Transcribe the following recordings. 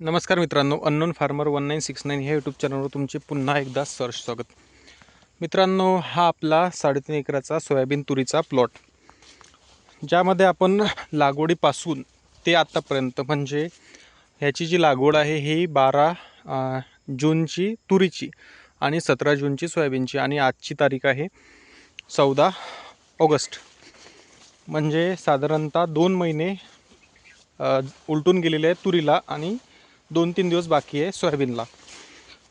नमस्कार मित्रांनो unknown farmer one nine six nine ह्या यूट्यूब चॅनलवर तुमचे पुन्हा एकदा सर्च स्वागत. मित्रांनो हा आपला साडेतीन एकराचा सोयाबीन तुरीचा प्लॉट ज्यामध्ये आपण लागवडीपासून ते आत्तापर्यंत म्हणजे ह्याची जी लागवड आहे ही बारा जूनची तुरीची आणि सतरा जूनची सोयाबीनची आणि आजची तारीख आहे चौदा ऑगस्ट. म्हणजे साधारणतः दोन महिने उलटून गेलेले आहेत तुरीला आणि दोन तीन दिवस बाकी आहे सोयाबीनला.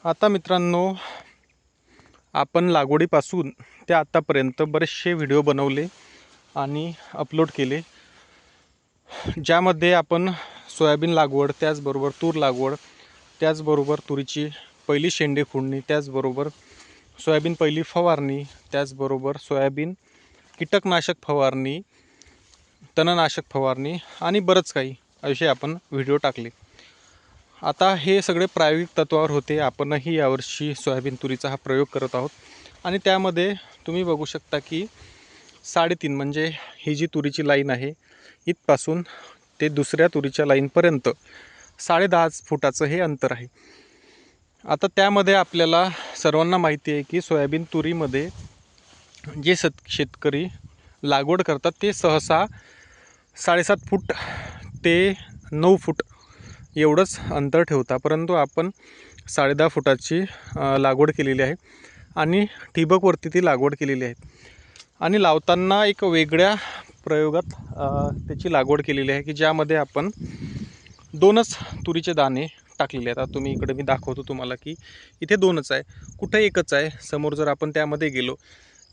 आता मित्रांनो आपण लागवडीपासून ते आत्तापर्यंत बरेचसे व्हिडिओ बनवले आणि अपलोड केले ज्यामध्ये आपण सोयाबीन लागवड त्याचबरोबर तूर लागवड त्याचबरोबर तुरीची पहिली शेंडे फोडणी त्याचबरोबर सोयाबीन पहिली फवारणी त्याचबरोबर सोयाबीन कीटकनाशक फवारणी तणनाशक फवारणी आणि बरंच काही असे आपण व्हिडिओ टाकले. आता हे सगळे प्रायोगिक तत्वावर होते. आपणही यावर्षी सोयाबीन तुरीचा हा प्रयोग करत आहोत. आणि त्यामध्ये तुम्ही बघू शकता की साडेतीन म्हणजे ही जी तुरीची लाईन आहे इथपासून ते दुसऱ्या तुरीच्या लाईनपर्यंत साडेदहा फुटाचं हे अंतर आहे. आता त्यामध्ये आपल्याला सर्वांना माहिती आहे की सोयाबीन तुरीमध्ये जे सत शेतकरी लागवड करतात ते सहसा साडेसात फूट ते नऊ फूट एवढंच अंतर ठेवता परंतु आपण साडेदहा फुटाची लागवड केलेली आहे आणि ठिबकवरती ती लागवड केलेली आहे. आणि लावताना एक वेगळ्या प्रयोगात त्याची लागवड केलेली आहे की ज्यामध्ये आपण दोनच तुरीचे दाणे टाकलेले आहेत. आता तुम्ही इकडे मी दाखवतो तुम्हाला की इथे दोनच आहे कुठं एकच आहे समोर जर आपण त्यामध्ये गेलो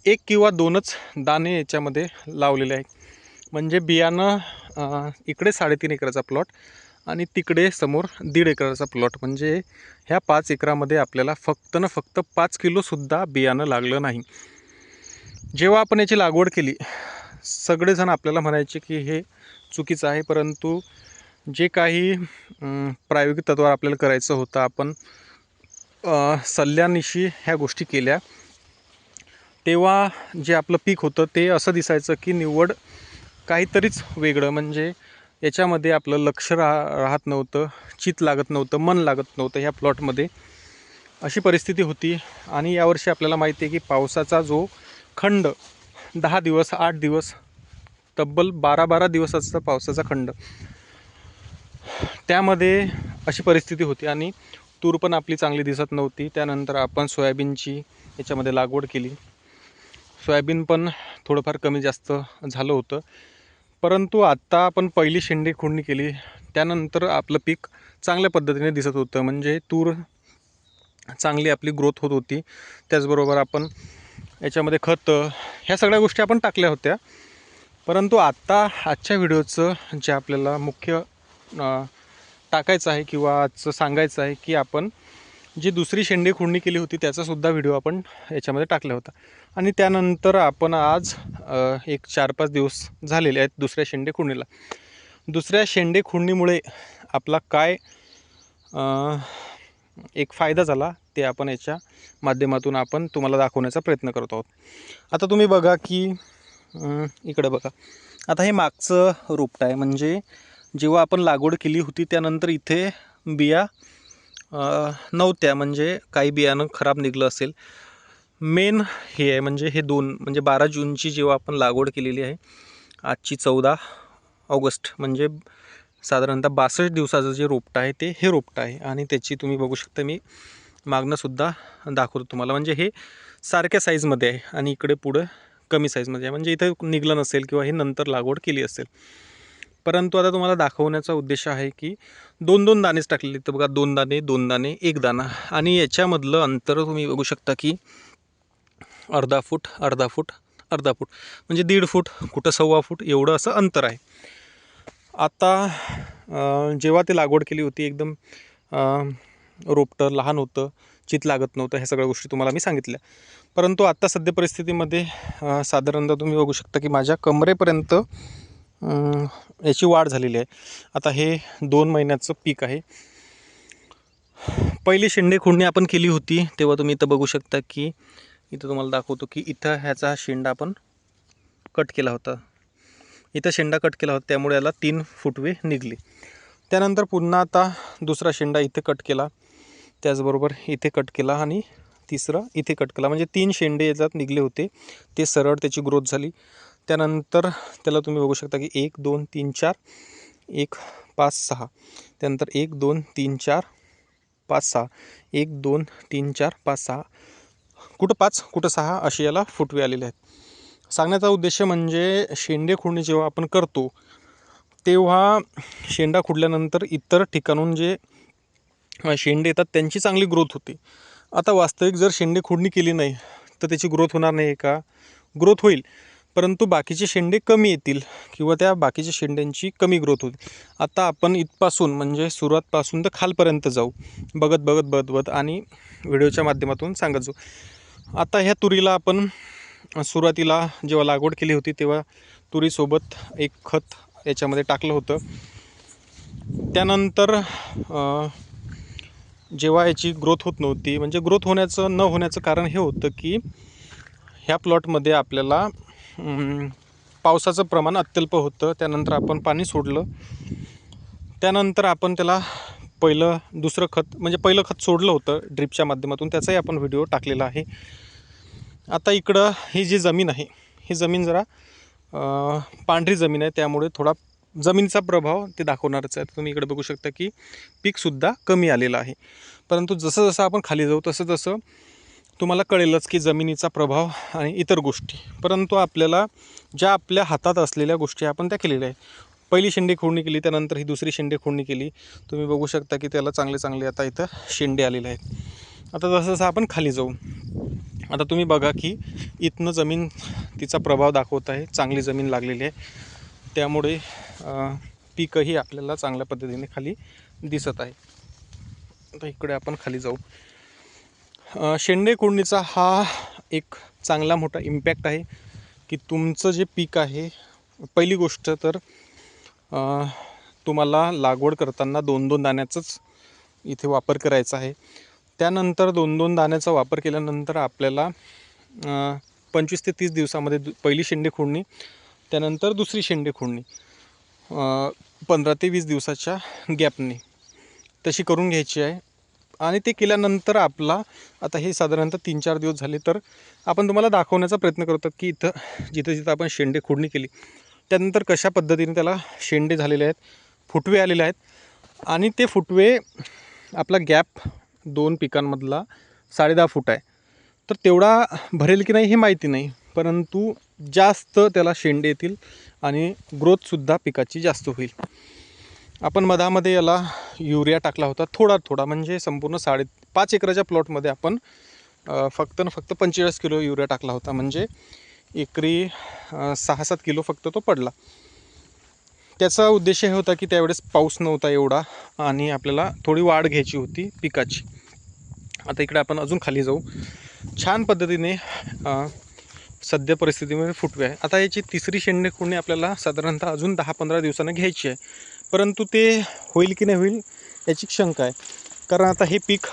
एक किंवा दोनच दाणे याच्यामध्ये लावलेले आहे म्हणजे बियाणं इकडे साडेतीन एकराचा प्लॉट आणि तिकडे समोर दीड एकराचा प्लॉट म्हणजे ह्या पाच एकरामध्ये आपल्याला फक्त ना फक्त पाच किलोसुद्धा बियाणं लागलं नाही. जेव्हा आपण याची लागवड केली सगळेजण आपल्याला म्हणायचे की हे चुकीचं आहे परंतु जे काही प्रायोगिक तत्वावर आपल्याला करायचं होतं आपण सल्ल्यानिशी ह्या गोष्टी केल्या. तेव्हा जे आपलं पीक होतं ते असं दिसायचं की निवड काहीतरीच वेगळं. म्हणजे याच्यामध्ये आपलं लक्ष राह राहत नव्हतं चित लागत नव्हतं मन लागत नव्हतं ह्या प्लॉटमध्ये. अशी परिस्थिती होती आणि यावर्षी आपल्याला माहिती आहे की पावसाचा जो खंड दहा दिवस आठ दिवस तब्बल बारा बारा दिवसाचा पावसाचा खंड. त्यामध्ये अशी परिस्थिती होती आणि तूर पण आपली चांगली दिसत नव्हती. त्यानंतर आपण सोयाबीनची याच्यामध्ये लागवड केली. सोयाबीन पण थोडंफार कमी जास्त झालं होतं. परंतु आत्ता आपण पहिली शेंडी खुडणी केली. त्यानंतर आपलं पीक चांगल्या पद्धतीने दिसत होतं. म्हणजे तूर चांगली आपली ग्रोथ होत होती. त्याचबरोबर आपण याच्यामध्ये खतं ह्या सगळ्या गोष्टी आपण टाकल्या होत्या. परंतु आत्ता आजच्या व्हिडिओचं जे आपल्याला मुख्य टाकायचं आहे किंवा आजचं सांगायचं आहे की आपण जी दुसरी शेंडी खुडणी केली होती त्याचासुद्धा व्हिडिओ आपण याच्यामध्ये टाकला होता. आणि त्यानंतर आपण आज एक चार पाच दिवस झालेले आहेत दुसऱ्या शेंडे खुडणीला. दुसऱ्या शेंडे खुडणीमुळे आपला काय एक फायदा झाला ते आपण याच्या माध्यमातून आपण तुम्हाला दाखवण्याचा प्रयत्न करत आहोत. आता तुम्ही बघा की इकडं इकडे बघा. आता हे मागचं रोपटं आहे. म्हणजे जेव्हा आपण लागवड केली होती त्यानंतर इथे बिया नव्हत्या म्हणजे काही बियाणं खराब निघलं असेल. मेन हे आहे म्हणजे हे दोन म्हणजे बारा जूनची जेव्हा आपण लागवड केलेली आहे आजची चौदा ऑगस्ट म्हणजे साधारणतः बासष्ट दिवसाचं जे रोपटं आहे ते हे रोपटं आहे. आणि त्याची तुम्ही बघू शकता मी मागणंसुद्धा दाखवतो तुम्हाला. म्हणजे हे सारख्या साईजमध्ये आहे आणि इकडे पुढं कमी साईजमध्ये आहे. म्हणजे इथं निघलं नसेल किंवा हे नंतर लागवड केली असेल परंतु आता तुम्हाला दाखवण्याचा उद्देश आहे की दोन दोन दाणेच टाकलेले तर बघा दोन दाणे दोन दाणे एक दाणा. आणि याच्यामधलं अंतर तुम्ही बघू शकता की अर्धा फूट अर्धा फूट अर्धा फूट. म्हणजे दीड फूट कुठं सव्वा फूट एवढं असं अंतर आहे. आता जेव्हा ते लागवड केली होती एकदम रोपटं लहान होतं चित लागत नव्हतं ह्या सगळ्या गोष्टी तुम्हाला मी सांगितल्या. परंतु आत्ता सध्या परिस्थितीमध्ये साधारणतः तुम्ही बघू शकता की माझ्या कमरेपर्यंत याची वाढ झालेली आहे. आता हे दोन महिन्याचं पीक आहे. पहिली शेंडे खुडणी आपण केली होती तेव्हा तुम्ही इथं बघू शकता की इथं तुम्हाला दाखवतो की इथं ह्याचा शेंडा आपण कट केला होता. इथं शेंडा कट केला होता त्यामुळे याला तीन फुटवे निघले. त्यानंतर पुन्हा आता दुसरा शेंडा इथे कट केला. त्याचबरोबर इथे कट केला आणि तिसरा इथे कट केला. म्हणजे तीन शेंडे याच्यात निघले होते. ते सरळ त्याची ग्रोथ झाली. त्यानंतर त्याला तुम्ही बघू शकता की एक दोन तीन चार एक पाच सहा. त्यानंतर एक दोन तीन चार पाच सहा. एक दोन तीन चार पाच सहा. कुठं पाच कुठं सहा अशी याला फुटवे आलेले आहेत. सांगण्याचा उद्देश म्हणजे शेंडे खुडणी जेव्हा आपण करतो तेव्हा शेंडा खुडल्यानंतर इतर ठिकाणून जे शेंडे येतात त्यांची चांगली ग्रोथ होते. आता वास्तविक जर शेंडे खुडणी केली नाही तर त्याची ग्रोथ होणार नाही का? ग्रोथ होईल. परंतु बाकीचे शेंडे कमी येतील किंवा त्या बाकीच्या शेंड्यांची कमी ग्रोथ होईल. आता आपण इथपासून म्हणजे सुरुवातपासून तर खालपर्यंत जाऊ. बघत बघत बघत बघत आणि व्हिडिओच्या माध्यमातून सांगत जाऊ. आता ह्या तुरीला आपण सुरुवातीला जेव्हा लागवड केली होती तेव्हा तुरीसोबत एक खत याच्यामध्ये टाकलं होतं. त्यानंतर जेव्हा याची ग्रोथ होत नव्हती म्हणजे ग्रोथ होण्याचं न होण्याचं कारण हे होतं की ह्या प्लॉटमध्ये आपल्याला पावसाचं प्रमाण अत्यल्प होतं. त्यानंतर आपण पाणी सोडलं. त्यानंतर आपण त्याला पहिलं दुसरं खत म्हणजे पहिलं खत सोडलं होतं ड्रिपच्या माध्यमातून. त्याचाही आपण व्हिडिओ टाकलेला आहे. आता इकडं ही जी जमीन आहे ही जमीन जरा पांढरी जमीन आहे. त्यामुळे थोडा जमिनीचा प्रभाव ते दाखवणारच आहे. तुम्ही इकडे बघू शकता की पीकसुद्धा कमी आलेलं आहे. परंतु जसं जसं आपण खाली जाऊ तसं तसं तुम्हाला कळेलच की जमिनीचा प्रभाव आणि इतर गोष्टी. परंतु आपल्याला ज्या आपल्या हातात असलेल्या गोष्टी आपण त्या केलेल्या आहे पहिली शेंडे खोडणी केली त्यानंतर ही दुसरी शेंडे खोडणी केली. तुम्ही बघू शकता की त्याला चांगले चांगले आता इथं शेंडे आलेले आहेत. आता जसं जसं आपण खाली जाऊ. आता तुम्ही बघा की इथनं जमीन तिचा प्रभाव दाखवत आहे. चांगली जमीन लागलेली आहे. त्यामुळे पिकंही पीकही आपल्याला चांगल्या पद्धतीने खाली दिसत आहे. आता इकडे आपण खाली जाऊ. शेंडे कुंडीचा हा एक चांगला मोठा इम्पॅक्ट आहे की तुमचं जे पीक आहे पहिली गोष्ट तर तुम्हाला लागवड करताना दोन दोन दाण्याचंच इथे वापर करायचा आहे. त्यानंतर दोन दोन दाण्याचा वापर केल्यानंतर आपल्याला पंचवीस ते तीस दिवसामध्ये दु पहिली शेंडे खोडणी त्यानंतर दुसरी शेंडे खोडणी पंधरा ते वीस दिवसाच्या गॅपने तशी करून घ्यायची आहे. आणि ते केल्यानंतर आपला आता हे साधारणतः तीन चार दिवस झाले तर आपण तुम्हाला दाखवण्याचा प्रयत्न करतो की इथं जिथं जिथं आपण शेंडे खोडणी केली त्यानंतर कशा पद्धतीने त्याला शेंडे झालेले आहेत फुटवे आलेले आहेत आणि ते फुटवे आपला गॅप दोन पिकांमधला साडेदहा फूट आहे. तर तेवढा भरेल की नाही हे माहिती नाही परंतु जास्त त्याला शेंडे येतील आणि ग्रोथसुद्धा पिकाची जास्त होईल. आपण मधामध्ये याला युरिया टाकला होता थोडा थोडा म्हणजे संपूर्ण साडे पाच एकराच्या प्लॉटमध्ये आपण फक्त न फक्त पंचेचाळीस किलो युरिया टाकला होता. म्हणजे एकरी सहा सात किलो फक्त तो पडला. त्याचा उद्देश हे होता की त्यावेळेस पाऊस नव्हता एवढा आणि आपल्याला थोडी वाढ घ्यायची होती पिकाची. आता इकडे आपण अजून खाली जाऊ. छान पद्धतीने सध्या परिस्थितीमध्ये फुटवे आहे. आता याची तिसरी शेंडे खुडणी आपल्याला साधारणतः अजून दहा पंधरा दिवसानं घ्यायची आहे. परंतु ते होईल की नाही होईल याची शंका आहे. कारण आता हे पीक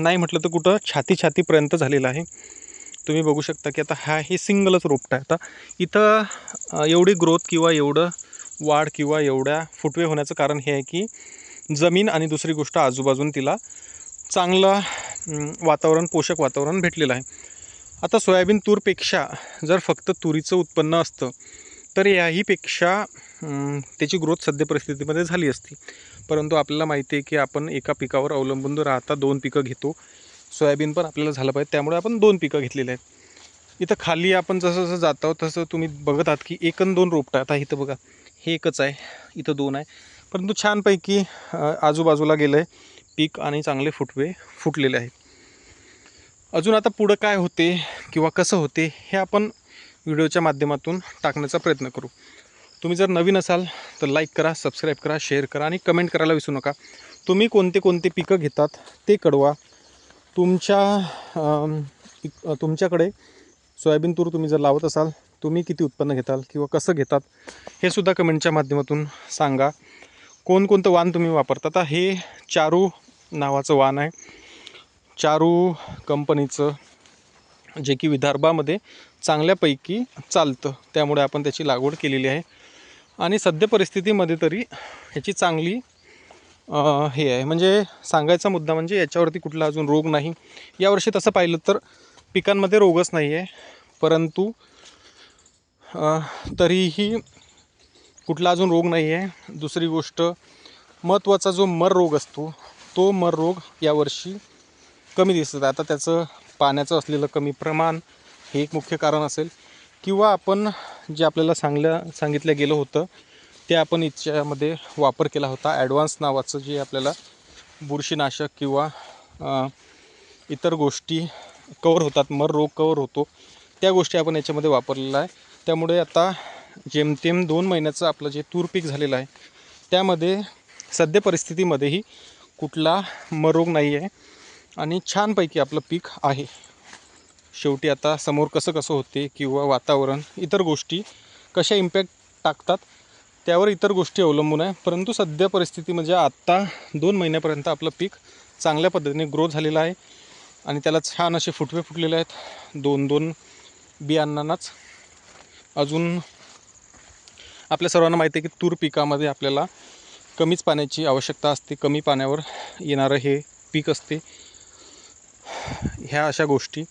नाही म्हटलं तर कुठं छाती छातीपर्यंत झालेलं आहे. तुम्ही बघू शकता की आता हा हे सिंगलच रोपट आहे. आता इथं एवढी ग्रोथ किंवा एवढं वाढ किंवा एवढ्या फुटवे होण्याचं कारण हे आहे की जमीन आणि दुसरी गोष्ट आजूबाजून तिला चांगलं वातावरण पोषक वातावरण भेटलेलं आहे. आता सोयाबीन तूरपेक्षा जर फक्त तुरीचं उत्पन्न असतं तर याहीपेक्षा त्याची ग्रोथ सध्या परिस्थितीमध्ये झाली असती. परंतु आपल्याला माहिती आहे की आपण एका पिकावर अवलंबून राहता दोन पिकं घेतो. सोयाबीन पण आपल्याला झालं पाहिजे त्यामुळे आपण दोन पिकं घेतलेली आहेत. इथं खाली आपण जसं जसं जात आहोत तसं तुम्ही बघत आहात की एकन दोन रोपटं आता इथं बघा हे एकच आहे इथं दोन आहे. परंतु छानपैकी आजूबाजूला गेलं आहे पीक आणि चांगले फुटवे फुटलेले आहेत. अजून आता पुढं काय होते किंवा कसं होते हे आपण व्हिडिओच्या माध्यमातून टाकण्याचा प्रयत्न करू. तुम्ही जर नवीन असाल तर लाईक करा सबस्क्राईब करा शेअर करा आणि कमेंट करायला विसरू नका. तुम्ही कोणते कोणते पिकं घेतात ते कळवा. तुमच्या तुमच्याकडे सोयाबीन तूर तुम्ही जर लावत असाल तुम्ही किती उत्पन्न घेताल किंवा कसं घेतात हे सुद्धा कमेंटच्या माध्यमातून सांगा. कोणकोणतं वाण तुम्ही वापरता आता हे चारू नावाचं वाण आहे. चारू कंपनीचं जे की विदर्भामध्ये चांगल्यापैकी चालतं. त्यामुळे आपण त्याची लागवड केलेली आहे. आणि सद्य परिस्थितीमध्ये तरी ह्याची चांगली हे आहे. म्हणजे सांगायचा मुद्दा म्हणजे याच्यावरती कुठला अजून रोग नाही. यावर्षी तसं पाहिलं तर पिकांमध्ये रोगच नाही आहे. परंतु तरीही कुठला अजून रोग नाही आहे. दुसरी गोष्ट महत्त्वाचा जो मर रोग असतो तो मर रोग यावर्षी कमी दिसत आहे. आता त्याचं पाण्याचं असलेलं कमी प्रमाण हे एक मुख्य कारण असेल. किंवा आपण जे आपल्याला सांगलं सांगितलं गेलं होतं ते आपण याच्यामध्ये वापर केला होता. ॲडव्हान्स नावाचं जे आपल्याला बुरशीनाशक किंवा इतर गोष्टी कवर होतात मर रोग कवर होतो त्या गोष्टी आपण याच्यामध्ये वापरलेला आहे त्यामुळे आता जेमतेम दोन महिन्याचं आपलं जे तूर पीक झालेलं आहे त्यामध्ये सद्य परिस्थितीमध्येही कुठला मर रोग नाही आहे आणि छानपैकी आपलं पीक आहे. शेवटी आता समोर कसं कसं होते किंवा वातावरण इतर गोष्टी कशा इम्पॅक्ट टाकतात त्यावर इतर गोष्टी अवलंबून आहे. परंतु सध्या परिस्थिती म्हणजे आत्ता दोन महिन्यापर्यंत आपलं पीक चांगल्या पद्धतीने ग्रो झालेलं आहे आणि त्याला छान असे फुटवे फुटलेले आहेत. दोन दोन बियाणांनाच. अजून आपल्या सर्वांना माहिती आहे की तूर पिकामध्ये आपल्याला कमीच पाण्याची आवश्यकता असते. कमी पाण्यावर येणारं हे पीक असते. ह्या अशा गोष्टी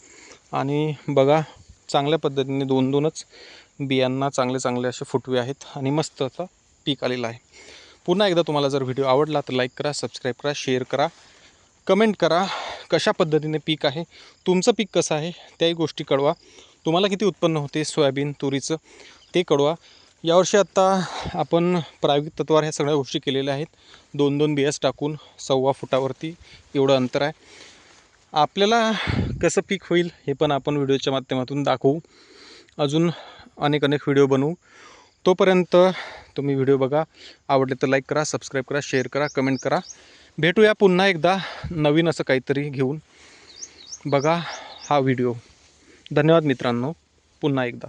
आणि बघा चांगल्या पद्धतीने दोन दोनच बियांना चांगले चांगले असे फुटवे आहेत आणि मस्त आता पीक आलेलं आहे. पुन्हा एकदा तुम्हाला जर व्हिडिओ आवडला तर लाईक करा सबस्क्राईब करा शेअर करा कमेंट करा कशा पद्धतीने पीक आहे तुमचं पीक कसं आहे त्याही गोष्टी कळवा. तुम्हाला किती उत्पन्न होते सोयाबीन तुरीचं ते कळवा. यावर्षी आत्ता आपण प्रायोगिक तत्वावर ह्या सगळ्या गोष्टी केलेल्या आहेत. दोन दोन बियास टाकून सव्वा फुटावरती एवढं अंतर आहे. आपल्याला कसं पीक होईल हे पण आपण व्हिडिओच्या माध्यमातून दाखवू. अजून अनेक अनेक व्हिडिओ बनवू. तोपर्यंत तुम्ही व्हिडिओ बघा. आवडले तर लाईक करा सबस्क्राईब करा शेअर करा कमेंट करा. भेटूया पुन्हा एकदा नवीन असं काहीतरी घेऊन. बघा हा व्हिडिओ. धन्यवाद मित्रांनो. पुन्हा एकदा.